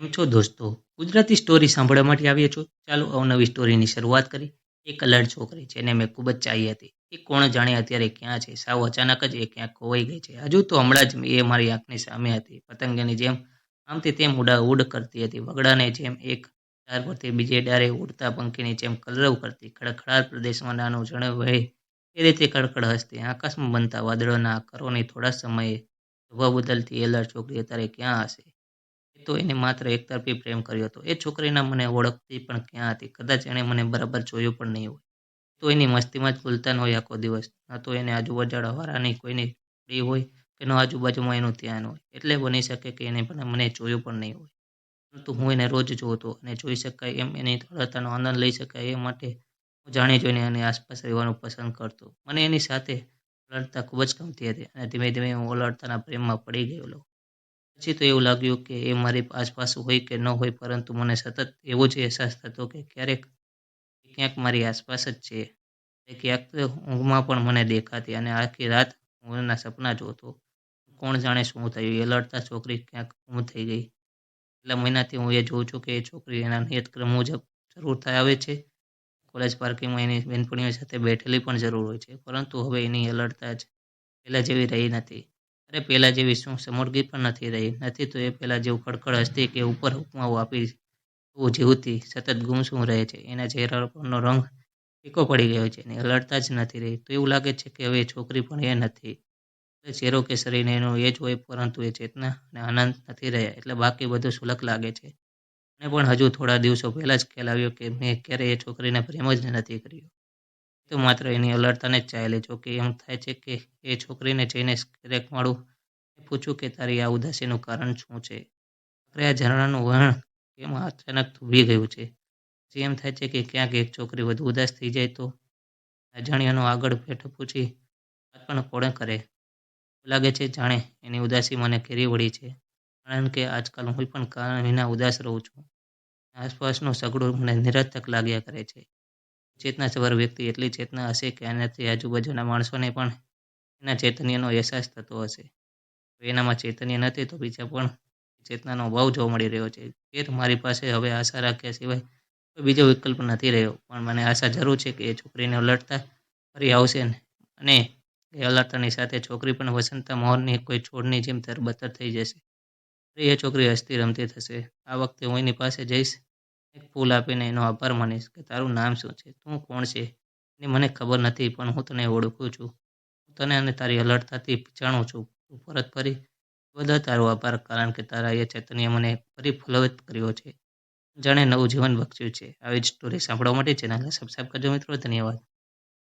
કેમ છો દોસ્તો? ગુજરાતી સ્ટોરી સાંભળવા માટે આવીએ છો? ચાલો અવનવી સ્ટોરીની શરૂઆત કરી એક અલર્ટ છોકરી જેને મેં ખૂબ જ ચાહી હતી. એ કોણ જાણે અત્યારે ક્યાં છે? સાવ અચાનક જ એ ક્યાંક ખોવાઈ ગઈ છે. હજુ તો હમણાં જ એ મારી આંખની સામે હતી, પતંગની જેમ. આમથી તેમ ઉડા ઉડ કરતી હતી, વગડાને જેમ એક ડાર પરથી બીજે ડારે ઉડતા પંખીની જેમ કલરવ કરતી. ખડખડાટ પ્રદેશમાં નાનું જણ વહે. એ રીતે કડકડ હસતી, આકાશમાં બનતા વાદળોના આકારોની થોડા સમયે સ્વભાવ બદલતી એલર્ટ છોકરી અત્યારે ક્યાં હશે? તો એને માત્ર એકતરફી પ્રેમ કર્યો હતો. એ છોકરીના મને ઓળખતી પણ ક્યાં હતી? કદાચ એણે મને બરાબર જોયું પણ નહીં હોય. તો એની મસ્તીમાં જ ભૂલતા ન હોય આખો દિવસ. ન તો એને આજુબાજુ વાળાની કોઈની પડી હોય કે ન આજુબાજુમાં એનું ધ્યાન હોય. એટલે બની શકે કે એને પણ મને જોયું પણ નહીં હોય. પરંતુ હું એને રોજ જોતો અને જોઈ શકાય એમ એની અલળતાનો આનંદ લઈ શકાય એ માટે હું જાણી જોઈને એની આસપાસ રહેવાનું પસંદ કરતો. મને એની સાથે અલળતા ખૂબ જ ગમતી હતી અને ધીમે ધીમે હું ઓલડતાના પ્રેમમાં પડી ગયેલો. પછી તો એવું લાગ્યું કે એ મારી આસપાસ હોય કે ન હોય, પરંતુ મને સતત એવો જ અહેસાસ થતો કે ક્યારેક ક્યાંક મારી આસપાસ જ છે. ક્યાંક તો ઊંઘમાં પણ મને દેખાતી અને આખી રાત હું સપના જોતો. કોણ જાણે શું થયું? એ લડતા છોકરી ક્યાંક ગુમ થઈ ગઈ. એટલા મહિનાથી હું એ જોઉં છું કે એ છોકરી એના નિયતક્રમ મુજબ જરૂર થાય આવે છે. કોલેજ પાર્કિંગમાં એની બેનપણીઓ સાથે બેઠેલી પણ જરૂર હોય છે. પરંતુ હવે એની અલર્ટતા જ પહેલાં જેવી રહી નથી. અરે પહેલાં જેવી શું સમોરગી પણ નથી રહી. નથી તો એ પહેલાં જેવું ખડખડ હસતી કે ઉપર ઉપમાઓ આપી એવું જીવતી સતત ગુમસુમ રહે છે. એના ચહેરા પરનો રંગ ફીકો પડી ગયો છે અને અલડતા જ નથી રહી. તો એવું લાગે છે કે હવે છોકરી પણ એ નથી. ચહેરો કે શરીરને એનો એ જ હોય પરંતુ એ ચેતના અને આનંદ નથી રહ્યા. એટલે બાકી બધું સુલક લાગે છે. મને પણ હજુ થોડા દિવસો પહેલાં જ ખ્યાલ આવ્યો કે મેં ક્યારેય એ છોકરીને પ્રેમ જ નથી કર્યો. તો માત્ર એની અલડતાને જ ચાલે જો કે એમ થાય છે કે એ છોકરીને જઈને ક્યારેક મળું પૂછું કે તારી આ ઉદાસીનું કારણ શું છે? આખરે આ ઝરણાનું વહેણ કેમ અચાનક ઊભી ગયું છે. પછી એમ થાય છે કે ક્યાંક એક છોકરી વધુ ઉદાસ થઈ જાય તો અજાણ્યાનો આગળ ભેટ પૂછી વાત પણ કોણે કરે? લાગે છે જાણે એની ઉદાસી મને ઘેરી વળી છે. કારણ કે આજકાલ હું પણ કારણ વિના ઉદાસ રહું છું. આસપાસનું સગડું મને નિરર્થક લાગ્યા કરે છે. ચેતનાસભર વ્યક્તિ એટલી ચેતના હશે કે એનાથી આજુબાજુના માણસોને પણ એના ચૈતન્યનો અહેસાસ થતો હશે. એનામાં ચૈતન્ય નથી તો બીજા પણ ચેતનાનો અભાવ જોવા મળી રહ્યો છે. ફેર મારી પાસે હવે આશા રાખ્યા સિવાય કોઈ બીજો વિકલ્પ નથી રહ્યો. પણ મને આશા જરૂર છે કે એ છોકરીને અલર્ટતા ફરી આવશે અને એ અલડતાની સાથે છોકરી પણ વસંતા મોહનની કોઈ છોડની જેમ તરબતર થઈ જશે. ફરી એ છોકરી હસતી રમતી થશે. આ વખતે હું એની પાસે જઈશ. એક ફૂલ આપીને એનો આભાર માનીશ કે તારું નામ શું છે? તું કોણ છે? એ મને ખબર નથી, પણ હું તને ઓળખું છું. હું તને અને તારી અલર્ટતાથી જાણું છું. તું પરત ફરી બદલ તારો આભાર, કારણ કે તારા એ ચૈતન્ય મને ફરી ફલવિત કર્યો છે. જાણે નવું જીવન બક્ષ્યું છે. આવી જ સ્ટોરી સાંભળવા માટે ચેનલને સબસ્ક્રાઈબ કરજો મિત્રો. ધન્યવાદ.